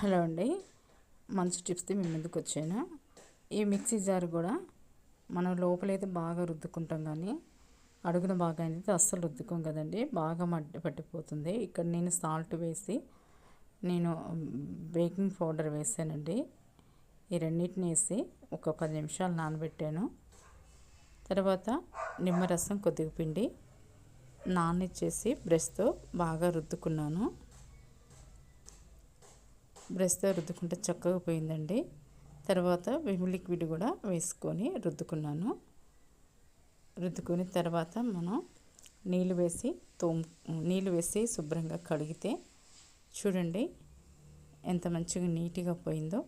Hello అండి. మంచి టిప్స్ది మేము ముందుకు వచ్చాను ఈ మిక్సీ జార్ కూడా మనం లోపలైతే బాగా రుద్దుకుంటాం కానీ అడుగున బాగా అయితే అస్సలు రుద్దుకోం కదండి. బాగా మట్టి పట్టిపోతుంది. ఇక్కడ నేను సాల్ట్ వేసి నేను బేకింగ్ పౌడర్ వేసానండి. ఈ రెండింటిని వేసి ఒక పది నిమిషాలు నానబెట్టాను. తర్వాత నిమ్మరసం కొద్దిగా పిండి నానిచ్చేసి బ్రష్తో బాగా రుద్దుకున్నాను. బ్రష్తో రుద్దుకుంటే చక్కగా పోయిందండి. తర్వాత విమ్ లిక్విడ్ కూడా వేసుకొని రుద్దుకున్నాను. రుద్దుకుని తర్వాత మనం నీళ్ళు వేసి తోము నీళ్ళు వేసి శుభ్రంగా కడిగితే చూడండి ఎంత మంచిగా నీట్గా పోయిందో.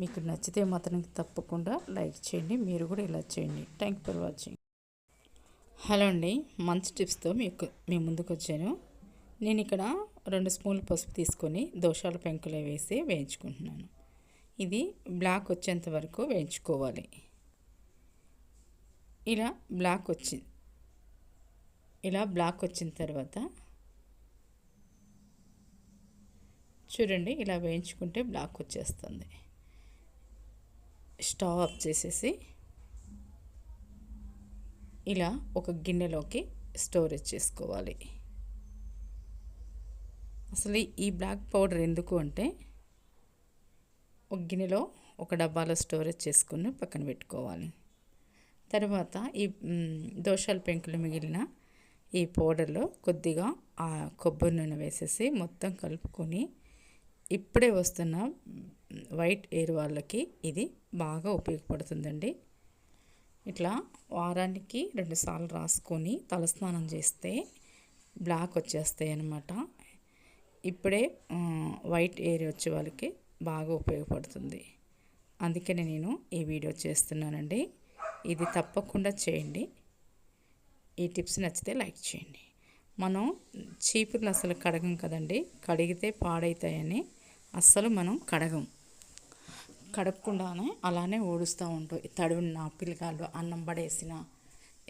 మీకు నచ్చితే మాత్రం తప్పకుండా లైక్ చేయండి మీరు కూడా ఇలా చేయండి. Thank for watching. హలో అండి మంచి టిప్స్తో మీకు మీ ముందుకు వచ్చాను నేను ఇక్కడ రెండు స్పూన్లు పసుపు తీసుకొని దోషాల పెంకులో వేసి వేయించుకుంటున్నాను. ఇది బ్లాక్ వచ్చేంత వరకు వేయించుకోవాలి. ఇలా బ్లాక్ వచ్చింది ఇలా బ్లాక్ వచ్చిన తర్వాత చూడండి ఇలా వేయించుకుంటే బ్లాక్ వచ్చేస్తుంది. స్టవ్ ఆఫ్ చేసేసి ఇలా ఒక గిన్నెలోకి స్టోరేజ్ చేసుకోవాలి. అసలు ఈ బ్లాక్ పౌడర్ ఎందుకు అంటే ఒక గిన్నెలో ఒక డబ్బాలో స్టోరేజ్ చేసుకుని పక్కన పెట్టుకోవాలి. తర్వాత ఈ దోషాల పెంకులు మిగిలిన ఈ పౌడర్లో కొద్దిగా ఆ కొబ్బరి నూనె వేసేసి మొత్తం కలుపుకొని ఇప్పుడే వస్తున్న వైట్ ఎయిర్ వాళ్ళకి ఇది బాగా ఉపయోగపడుతుందండి. ఇట్లా వారానికి రెండుసార్లు రాసుకొని తలస్నానం చేస్తే బ్లాక్ వచ్చేస్తాయి అన్నమాట. ఇప్పుడే వైట్ ఎయిర్ వచ్చే వాళ్ళకి బాగా ఉపయోగపడుతుంది. అందుకనే నేను ఈ వీడియో చేస్తున్నానండి. ఇది తప్పకుండా చేయండి. ఈ టిప్స్ నచ్చితే లైక్ చేయండి. మనం చీపుర్లు అసలు కడగం కదండి. కడిగితే పాడవుతాయని అస్సలు మనం కడగం. కడగకుండానే అలానే ఓడుస్తూ ఉంటాయి తడున్న పిల్లగాళ్ళు అన్నం పడేసిన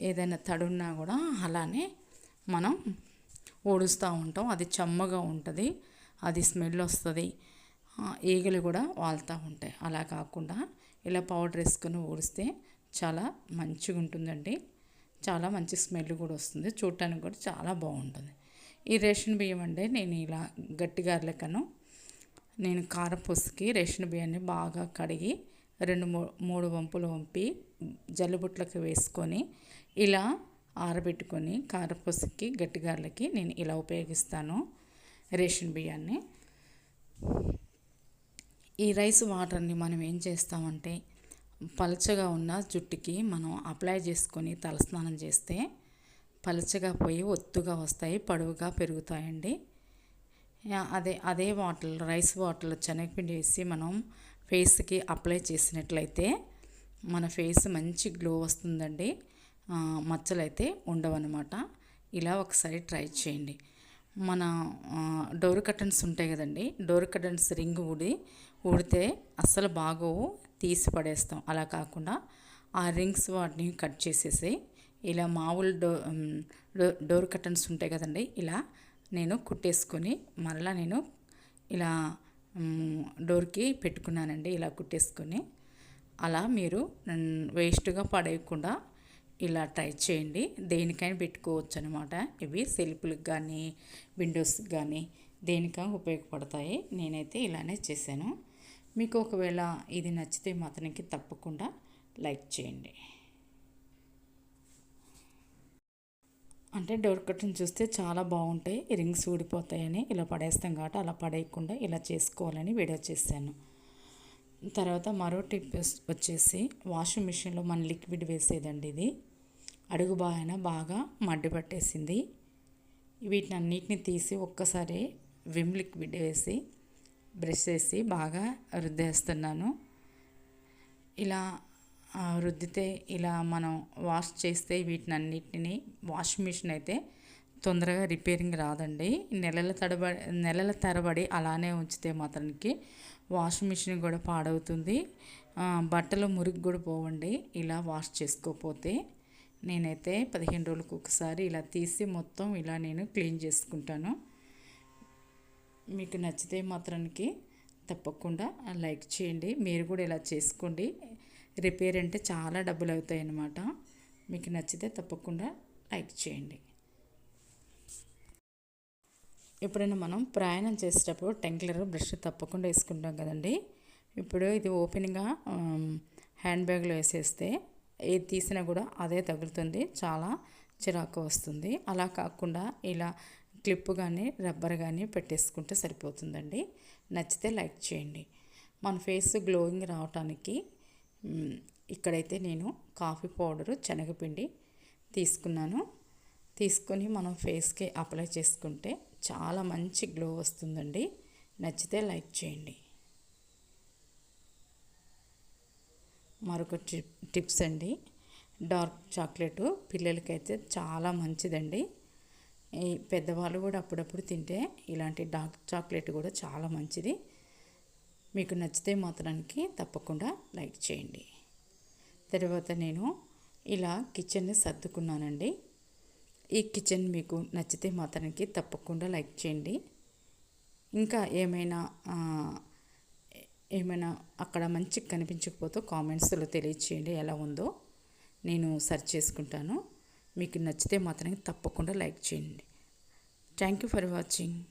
ఏదైనా తడున్నా కూడా అలానే మనం ఊడుస్తూ ఉంటాం. అది చెమ్మగా ఉంటుంది. అది స్మెల్ వస్తుంది. ఈగలు కూడా వాళ్తూ ఉంటాయి. అలా కాకుండా ఇలా పౌడర్ వేసుకొని ఊడిస్తే చాలా మంచిగా ఉంటుందండి చాలా మంచి స్మెల్ కూడా వస్తుంది. చూడటానికి కూడా చాలా బాగుంటుంది. ఈ రేషన్ బియ్యం అంటే నేను ఇలా గట్టిగా లెక్కను నేను కారపూసకి రేషన్ బియ్యాన్ని బాగా కడిగి రెండు మూడు వంపులు వంపి జల్లుబుట్లకు వేసుకొని ఇలా ఆరబెట్టుకొని కారపూసకి గట్టిగార్లకి నేను ఇలా ఉపయోగిస్తాను రేషన్ బియ్యాన్ని. ఈ రైస్ వాటర్ని మనం ఏం చేస్తామంటే పలచగా ఉన్న జుట్టుకి మనం అప్లై చేసుకొని తలస్నానం చేస్తే పలచగా పోయి ఒత్తుగా వస్తాయి పొడవుగా పెరుగుతాయండి. అదే అదే వాటర్ రైస్ వాటర్లో శనగపిండి వేసి మనం ఫేస్కి అప్లై చేసినట్లయితే మన ఫేస్ మంచి గ్లో వస్తుందండి. మచ్చలు అయితే ఉండవన్నమాట. ఇలా ఒకసారి ట్రై చేయండి. మన డోర్ కర్టన్స్ ఉంటాయి కదండి డోర్ కర్టన్స్ రింగ్ ఊడి ఊడితే అస్సలు బాగోవు తీసి పడేస్తాం. అలా కాకుండా ఆ రింగ్స్ వాటిని కట్ చేసేసి ఇలా మామూలు డో డోర్ కర్టన్స్ ఉంటాయి కదండి ఇలా నేను కుట్టేసుకొని మరలా నేను ఇలా డోర్కి పెట్టుకున్నానండి ఇలా కుట్టేసుకొని. అలా మీరు వేస్ట్గా పడేయకుండా ఇలా ట్రై చేయండి. దేనికైనా పెట్టుకోవచ్చు అనమాట ఇవి సెల్ఫ్లకు కానీ విండోస్కి కానీ దేనికైనా ఉపయోగపడతాయి. నేనైతే ఇలానే చేశాను. మీకు ఒకవేళ ఇది నచ్చితే మాత్రానికి తప్పకుండా లైక్ చేయండి. అంటే డోర్ కట్టను చూస్తే చాలా బాగుంటాయి. రింగ్స్ ఊడిపోతాయని ఇలా పడేస్తాం కాబట్టి అలా పడేయకుండా ఇలా చేసుకోవాలని వీడియో చేశాను. తర్వాత మరో టిప్ వచ్చేసి వాషింగ్ మిషన్లో మన లిక్విడ్ వేసేదండి ఇది. అడుగు బాయన బాగా మడ్డి పట్టేసింది. వీటిని అన్నిటిని తీసి ఒక్కసారి విమ్ లిక్విడ్ వేసి బ్రష్ వేసి బాగా రుద్దేస్తున్నాను. ఇలా రుద్దితే ఇలా మనం వాష్ చేస్తే వీటిని అన్నిటిని వాషింగ్ మిషన్ అయితే తొందరగా రిపేరింగ్ రాదండి. నెలల తడబడి నెలల తరబడి అలానే ఉంచితే మాత్రానికి వాషింగ్ మిషన్ కూడా పాడవుతుంది. బట్టలు మురికి కూడా పోవండి. ఇలా వాష్ చేసుకోకపోతే నేనైతే పదిహేను రోజులకు ఒకసారి ఇలా తీసి మొత్తం ఇలా నేను క్లీన్ చేసుకుంటాను. మీకు నచ్చితే మాత్రానికి తప్పకుండా లైక్ చేయండి. మీరు కూడా ఇలా చేసుకోండి. రిపేర్ అంటే చాలా డబ్బులు అవుతాయి అన్నమాట. మీకు నచ్చితే తప్పకుండా లైక్ చేయండి. ఎప్పుడైనా మనం ప్రయాణం చేసేటప్పుడు టెంక్లర్ బ్రష్ తప్పకుండా వేసుకుంటాం కదండి. ఇప్పుడు ఇది ఓపెన్గా హ్యాండ్ బ్యాగ్లో వేసేస్తే ఏది తీసినా కూడా అదే తగులుతుంది. చాలా చిరాకు వస్తుంది. అలా కాకుండా ఇలా క్లిప్ కానీ రబ్బర్ కానీ పెట్టేసుకుంటే సరిపోతుందండి. నచ్చితే లైక్ చేయండి. మన ఫేస్ గ్లోయింగ్ రావటానికి ఇక్కడైతే నేను కాఫీ పౌడరు శనగపిండి తీసుకున్నాను. తీసుకొని మనం ఫేస్కి అప్లై చేసుకుంటే చాలా మంచి గ్లో వస్తుందండి. నచ్చితే లైక్ చేయండి. మరొక టిప్స్ అండి. డార్క్ చాక్లెట్ పిల్లలకైతే చాలా మంచిదండి. ఈ పెద్దవాళ్ళు కూడా అప్పుడప్పుడు తింటే ఇలాంటి డార్క్ చాక్లెట్ కూడా చాలా మంచిది. మీకు నచ్చితే మాత్రానికి తప్పకుండా లైక్ చేయండి. తర్వాత నేను ఇలా కిచెన్ని సర్దుకున్నానండి. ఈ కిచెన్ మీకు నచ్చితే మాత్రానికి తప్పకుండా లైక్ చేయండి. ఇంకా ఏమైనా ఏమైనా అక్కడ మంచిగా కనిపించకపోతే కామెంట్స్లో తెలియచేయండి ఎలా ఉందో నేను సెర్చ్ చేసుకుంటాను. మీకు నచ్చితే మాత్రం తప్పకుండా లైక్ చేయండి. Thank you for watching.